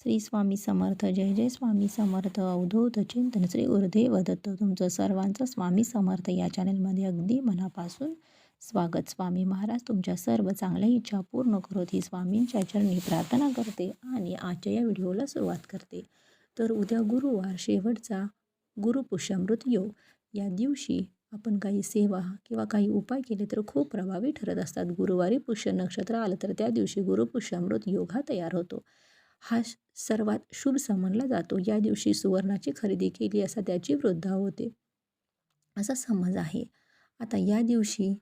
श्री स्वामी समर्थ जय जय स्वामी समर्थ अवधूत चिंतन श्री गुरुदेव दत्त. तुमचं सर्वांचं स्वामी समर्थ या चॅनलमध्ये अगदी मनापासून स्वागत. स्वामी महाराज तुमच्या सर्व चांगल्या इच्छा पूर्ण करत ही स्वामींच्या चरणी प्रार्थना करते आणि आजच्या या व्हिडिओला सुरुवात करते. तर उद्या गुरुवार शेवटचा गुरुपुष्यमृत योग. या दिवशी आपण काही सेवा किंवा काही उपाय केले तर खूप प्रभावी ठरत असतात. गुरुवारी पुष्य नक्षत्र आलं तर त्या दिवशी गुरुपुष्यामृत योग हा तयार होतो. हा श- सर्वात शुभ समजला जातो. या दिवशी सुवर्णाची खरेदी केली असा त्याची वृद्धा होते. असा समज आहे. आता या दिवशी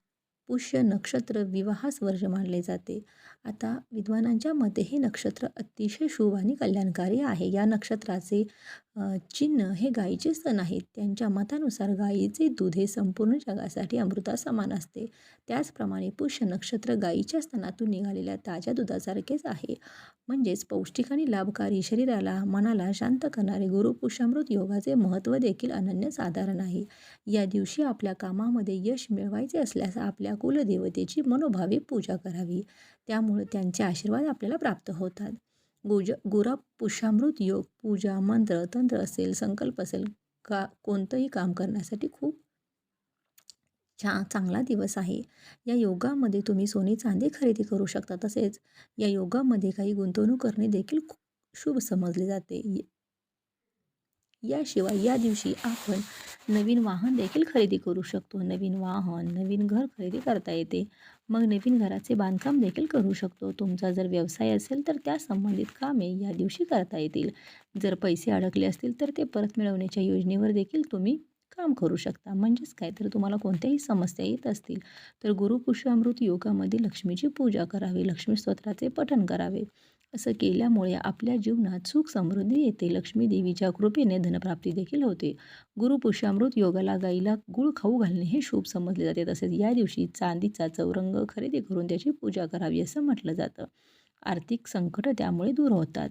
पुष्य नक्षत्र विवाहास वर्ष मानले जाते. आता विद्वानांच्या मते हे नक्षत्र अतिशय शुभ आणि कल्याणकारी आहे. या नक्षत्राचे चिन्ह हे गायीचे सण आहेत. त्यांच्या मतानुसार गायीचे दूध हे संपूर्ण जगासाठी अमृता समान असते. त्याचप्रमाणे पुष्य नक्षत्र गायीच्या स्तनातून निघालेल्या ताज्या दुधासारखेच आहे. म्हणजेच पौष्टिक आणि लाभकारी शरीराला मनाला शांत करणारे गुरु पुष्यामृत योगाचे महत्त्व देखील अनन्यसाधारण आहे. या दिवशी आपल्या कामामध्ये यश मिळवायचे असल्यास आपल्या कुलदेवतेची मनोभावे पूजा करावी. त्यामुळे त्यांचे आशीर्वाद आपल्याला प्राप्त होतात. गुज गुरा पुष्यामृत योग पूजा मंत्र तंत्र असेल संकल्प असेल का कोणतंही काम करण्यासाठी खूप छा चांगला दिवस आहे. या योगामध्ये तुम्ही सोने चांदी खरेदी करू शकता. तसेच या योगामध्ये काही गुंतवणूक करणे देखील खूप शुभ समजले जाते. य- याशिवाय या दिवशी आपण नवीन वाहन देखील खरेदी करू शकतो. नवीन वाहन नवीन घर खरेदी करता येते. मग नवीन घराचे बांधकाम देखील करू शकतो. तुमचा जर व्यवसाय असेल तर त्या संबंधित कामे या दिवशी करता येतील. जर पैसे अडकले असतील तर ते परत मिळवण्याच्या योजनेवर देखील तुम्ही काम करू शकता. म्हणजेच काय? तर तुम्हाला कोणत्याही समस्या येत असतील तर गुरुपुष्यामृत योगामध्ये लक्ष्मीची पूजा करावी लक्ष्मी स्तोत्राचे पठण करावे. असं केल्यामुळे आपल्या जीवनात सुख समृद्धी येते. लक्ष्मी देवीच्या कृपेने धनप्राप्ती देखील होते. गुरुपुष्यामृत योगाला गाईला गुळ खाऊ घालणे हे शुभ समजले जाते. तसेच या दिवशी चांदीचा चौरंग खरेदी करून त्याची पूजा करावी असं म्हटलं जातं. आर्थिक संकट त्यामुळे दूर होतात.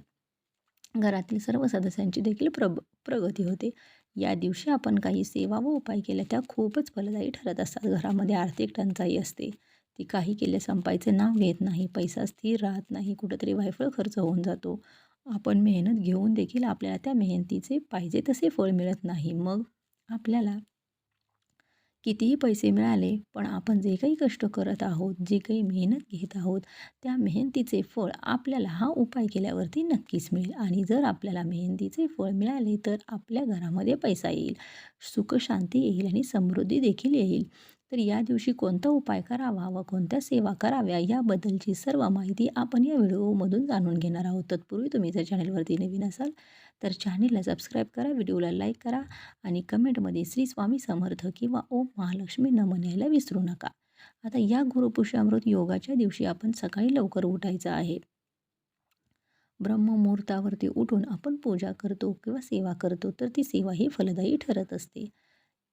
घरातील सर्व सदस्यांची देखील प्रब प्रगती होते. या दिवशी आपण काही सेवा व उपाय केल्या त्या खूपच फलदायी ठरत असतात. घरामध्ये आर्थिक टंचाई असते. ती काही केले संपायचे नाव घेत नाही. पैसा स्थिर राहत नाही. कुठंतरी वायफळ खर्च होऊन जातो. आपण मेहनत घेऊन देखील आपल्याला त्या मेहनतीचे पाहिजे तसे फळ मिळत नाही. मग आपल्याला कितीही पैसे मिळाले पण आपण जे काही कष्ट करत आहोत जे काही मेहनत घेत आहोत त्या मेहनतीचे फळ आपल्याला हा उपाय केल्यावरती नक्कीच मिळेल. आणि जर आपल्याला मेहनतीचे फळ मिळाले तर आपल्या घरामध्ये पैसा येईल. सुखशांती येईल आणि समृद्धी देखील येईल. तर या दिवशी कोणता उपाय करावा व कोणत्या सेवा कराव्या याबद्दलची सर्व माहिती आपण या व्हिडिओमधून जाणून घेणार आहोत. तत्पूर्वी तुम्ही जर चॅनलवरती नवीन असाल तर चॅनलला सबस्क्राईब करा व्हिडिओला लाईक करा आणि कमेंटमध्ये श्री स्वामी समर्थ किंवा ओम महालक्ष्मी नमन यायला विसरू नका. आता या गुरुपुष्यामृत योगाच्या दिवशी आपण सकाळी लवकर उठायचं आहे. ब्रह्ममुहूर्तावरती उठून आपण पूजा करतो किंवा सेवा करतो तर ती सेवा ही फलदायी ठरत असते.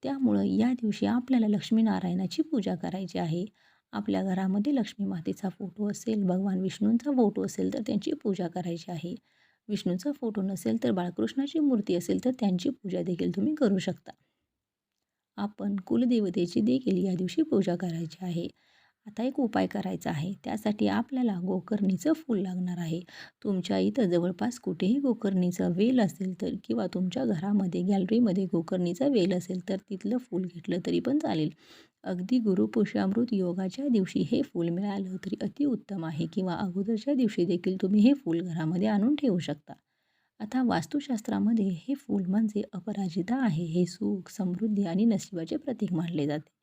त्यामुळं या दिवशी आपल्याला लक्ष्मीनारायणाची पूजा करायची आहे. आपल्या घरामध्ये लक्ष्मी मातेचा फोटो असेल भगवान विष्णूंचा फोटो असेल तर त्यांची पूजा करायची आहे. विष्णूचा फोटो नसेल तर बाळकृष्णाची मूर्ती असेल तर त्यांची पूजा देखील तुम्ही करू शकता. आपण कुलदेवतेची देखील या दिवशी पूजा करायची आहे. आता एक उपाय करायचा आहे. त्यासाठी आपल्याला गोकर्णीचं फूल लागणार आहे. तुमच्या इथं जवळपास कुठेही गोकर्णीचं वेल असेल तर किंवा तुमच्या घरामध्ये गॅलरीमध्ये गोकर्णीचा वेल असेल तर तिथलं फूल घेतलं तरी पण चालेल. अगदी गुरुपुष्यामृत योगाच्या दिवशी हे फूल मिळालं तरी अतिउत्तम आहे किंवा अगोदरच्या दिवशी देखील तुम्ही हे फूल घरामध्ये आणून ठेवू शकता. आता वास्तुशास्त्रामध्ये हे फूल म्हणजे अपराजिता आहे. हे सुख समृद्धी आणि नशिबाचे प्रतीक मानले जाते.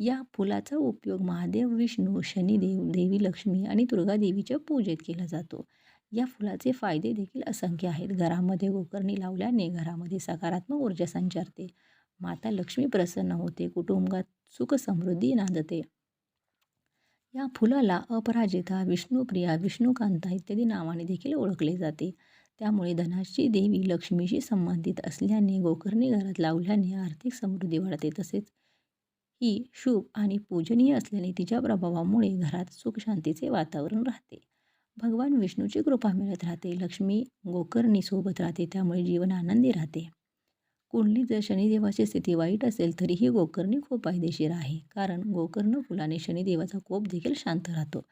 या फुलाचा उपयोग महादेव विष्णू शनिदेव देवी लक्ष्मी आणि दुर्गा देवीच्या पूजेत केला जातो. या फुलाचे फायदे देखील असंख्य आहेत. घरामध्ये गोकर्णी लावल्याने घरामध्ये सकारात्मक ऊर्जा संचारते. माता लक्ष्मी प्रसन्न होते. कुटुंबात सुख समृद्धी नांदते. या फुलाला अपराजिता विष्णुप्रिया विष्णुकांता इत्यादी नावाने देखील ओळखले जाते. त्यामुळे धनाची देवी लक्ष्मीशी संबंधित असल्याने गोकर्णी घरात लावल्याने आर्थिक समृद्धी वाढते. तसेच ही शुभ आणि पूजनीय असल्याने तिच्या प्रभावामुळे घरात सुखशांतीचे वातावरण राहते. भगवान विष्णूची कृपा मिळत राहते लक्ष्मी गोकर्णी सोबत राहते त्यामुळे जीवन आनंदी राहते. कुंडली जर शनिदेवाची स्थिती वाईट असेल तरीही गोकर्णी खूप फायदेशीर आहे कारण गोकर्ण फुलाने शनिदेवाचा कोप देखील शांत राहतो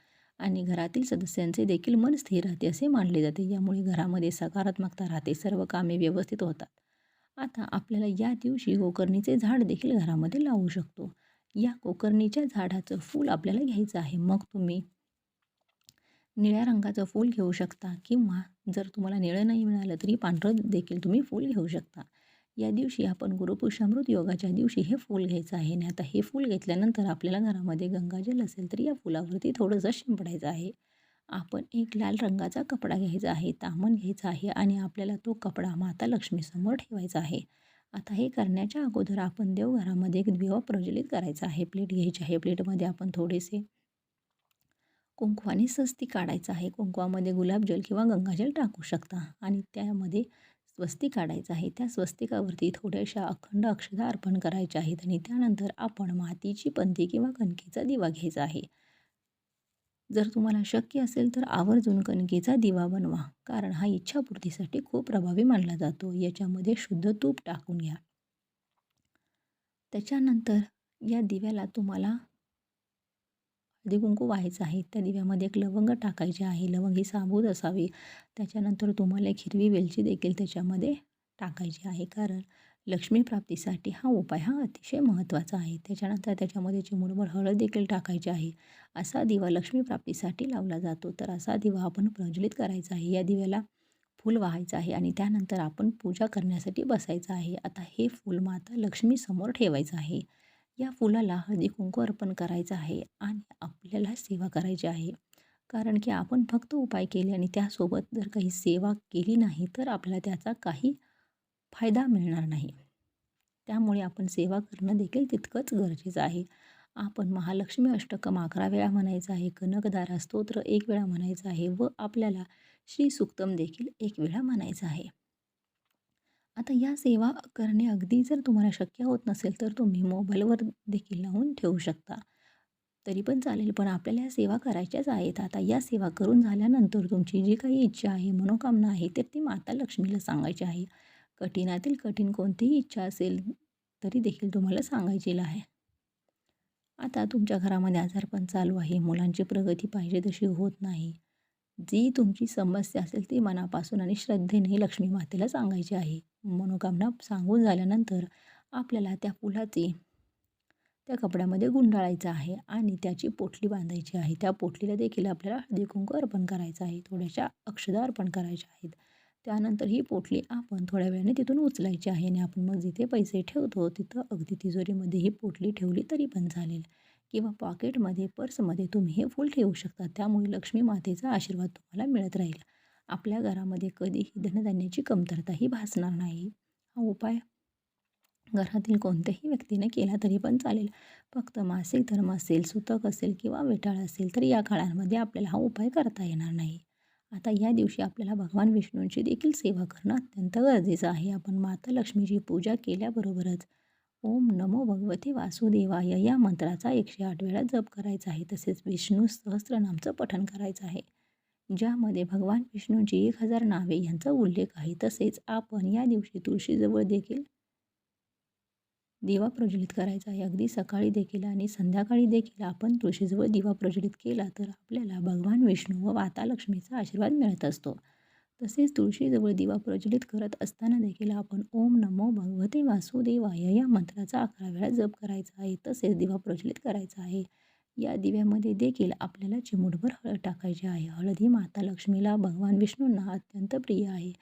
आणि घरातील सदस्यांचे देखील मन स्थिर राहते असे मानले जाते यामुळे घरामध्ये सकारात्मकता राहते सर्व कामे व्यवस्थित होतात. आता आपल्याला या दिवशी गोकर्णीचे झाड देखील घरामध्ये लावू शकतो. या कोकर्णीच्या झाडाचं फूल आपल्याला घ्यायचं आहे. मग तुम्ही निळ्या रंगाचं फूल घेऊ शकता किंवा जर तुम्हाला निळं नाही मिळालं तरी पांढरं देखील तुम्ही फूल घेऊ शकता. या दिवशी आपण गुरुपुषामृत योगाच्या दिवशी हे फूल घ्यायचं आहे. आणि आता हे फूल घेतल्यानंतर आपल्याला घरामध्ये गंगाजल असेल तर या फुलावरती थोडंसं शिंपडायचं आहे. आपण एक लाल रंगाचा कपडा घ्यायचा आहे तामण घ्यायचा आहे आणि आपल्याला तो कपडा माता लक्ष्मीसमोर ठेवायचा आहे. आता हे करण्याच्या अगोदर आपण देवघरामध्ये एक दिवा प्रज्वलित करायचा आहे. प्लेट घ्यायची आहे. प्लेटमध्ये आपण थोडेसे कुंकवाने स्वस्ती काढायचं आहे. कुंकवामध्ये गुलाबजल किंवा गंगाजल टाकू शकता आणि त्यामध्ये स्वस्ती काढायचं आहे. त्या स्वस्तिकावरती थोड्याशा अखंड अक्षता अर्पण करायच्या आहेत आणि त्यानंतर आपण मातीची पंथी किंवा कणकेचा दिवा घ्यायचा आहे. जर तुम्हाला शक्य असेल तर आवर्जून कणकेचा दिवा बनवा. कारण हा इच्छापूर्तीसाठी खूप प्रभावी मानला जातो. याच्यामध्ये शुद्ध तूप टाकून घ्या. त्याच्यानंतर या दिव्याला तुम्हाला हळदी कुंकू व्हायचं आहे. त्या दिव्यामध्ये एक लवंग टाकायचे आहे. लवंग ही साबूत असावी. त्याच्यानंतर तुम्हाला एक हिरवी वेलची देखील त्याच्यामध्ये टाकायची आहे. कारण लक्ष्मी प्राप्तीसाठी हा उपाय हा अतिशय महत्त्वाचा आहे. त्याच्यानंतर त्याच्यामध्ये चिमुडभर हळद देखील टाकायची आहे. असा दिवा लक्ष्मी प्राप्तीसाठी लावला जातो. तर असा दिवा आपण प्रज्वलित करायचा आहे. या दिव्याला फूल वाहायचं आहे आणि त्यानंतर आपण पूजा करण्यासाठी बसायचं आहे. आता हे फूल माता लक्ष्मीसमोर ठेवायचं आहे. या फुलाला हळदी कुंकू अर्पण करायचं आहे आणि आपल्याला सेवा करायची आहे. कारण की आपण फक्त उपाय केले आणि त्यासोबत जर काही सेवा केली नाही तर आपल्याला त्याचा काही फायदा मिळणार नाही. त्यामुळे आपण सेवा करणं देखील तितकंच गरजेचं आहे. आपण महालक्ष्मी अष्टकम अकरा वेळा म्हणायचं आहे कनकदारा स्तोत्र एक वेळा म्हणायचं आहे व आपल्याला श्री सुक्तम देखील एक वेळा म्हणायचं आहे. आता या सेवा करणे अगदी जर तुम्हाला शक्य होत नसेल तर तुम्ही मोबाईलवर देखील लावून ठेवू शकता. तरी पण चालेल पण आपल्याला या सेवा करायच्याच आहेत. आता या सेवा करून झाल्यानंतर तुमची जी काही इच्छा आहे मनोकामना आहे तर ती माता लक्ष्मीला सांगायची आहे. कठीणातील कठीण कोणतीही इच्छा असेल तरी देखील तुम्हाला सांगायची आहे. आता तुमच्या घरामध्ये आजारपण चालू आहे मुलांची प्रगती पाहिजे तशी होत नाही. जी तुमची समस्या असेल ती मनापासून आणि श्रद्धेने लक्ष्मी मातेला सांगायची आहे. मनोकामना सांगून झाल्यानंतर आपल्याला त्या फुलाची त्या कपड्यामध्ये गुंडाळायचं आहे आणि त्याची पोटली बांधायची आहे. त्या पोटलीला देखील आपल्याला हळदी कुंकू अर्पण करायचं आहे. थोड्याशा अक्षदा अर्पण करायच्या आहेत. त्यानंतर ही पोटली आपण थोड्या वेळाने तिथून उचलायची आहे आणि आपण मग जिथे पैसे ठेवतो तिथं अगदी तिजोरीमध्ये ही पोटली ठेवली तरी पण चालेल. किंवा पॉकेटमध्ये पर्समध्ये तुम्ही हे फूल ठेवू शकता. त्यामुळे लक्ष्मी मातेचा आशीर्वाद तुम्हाला मिळत राहील. आपल्या घरामध्ये कधीही धनधान्याची कमतरताही भासणार नाही. हा उपाय घरातील कोणत्याही व्यक्तीने केला तरी पण चालेल. फक्त मासिक धर्म असेल सुतक असेल किंवा वेटाळ असेल तर या काळांमध्ये आपल्याला हा उपाय करता येणार नाही. आता या दिवशी आपल्याला भगवान विष्णूंची देखील सेवा करणं अत्यंत गरजेचं आहे. आपण माता लक्ष्मीची पूजा केल्याबरोबरच ओम नमो भगवते वासुदेवाय या मंत्राचा एकशे आठ वेळा जप करायचा आहे. तसेच विष्णू सहस्रनामचं पठण करायचं आहे. ज्यामध्ये भगवान विष्णूंची एक हजार नावे यांचा उल्लेख आहे. तसेच आपण या दिवशी तुळशीजवळ देखील दिवा प्रज्वलित करायचा. आहे अगदी सकाळी देखील आणि संध्याकाळी देखील आपण तुळशीजवळ दिवा प्रज्वलित केला तर आपल्याला भगवान विष्णू व माता लक्ष्मीचा आशीर्वाद मिळत असतो. तसेच तुळशीजवळ दिवा प्रज्वलित करत असताना देखील आपण ओम नमो भगवते वासुदेवाय या मंत्राचा अकरा वेळा जप करायचा आहे. तसेच दिवा प्रज्वलित करायचा आहे. या दिव्यामध्ये देखील आपल्याला चिमूटभर हळद टाकायची आहे. हळद ही माता लक्ष्मीला भगवान विष्णूंना अत्यंत प्रिय आहे.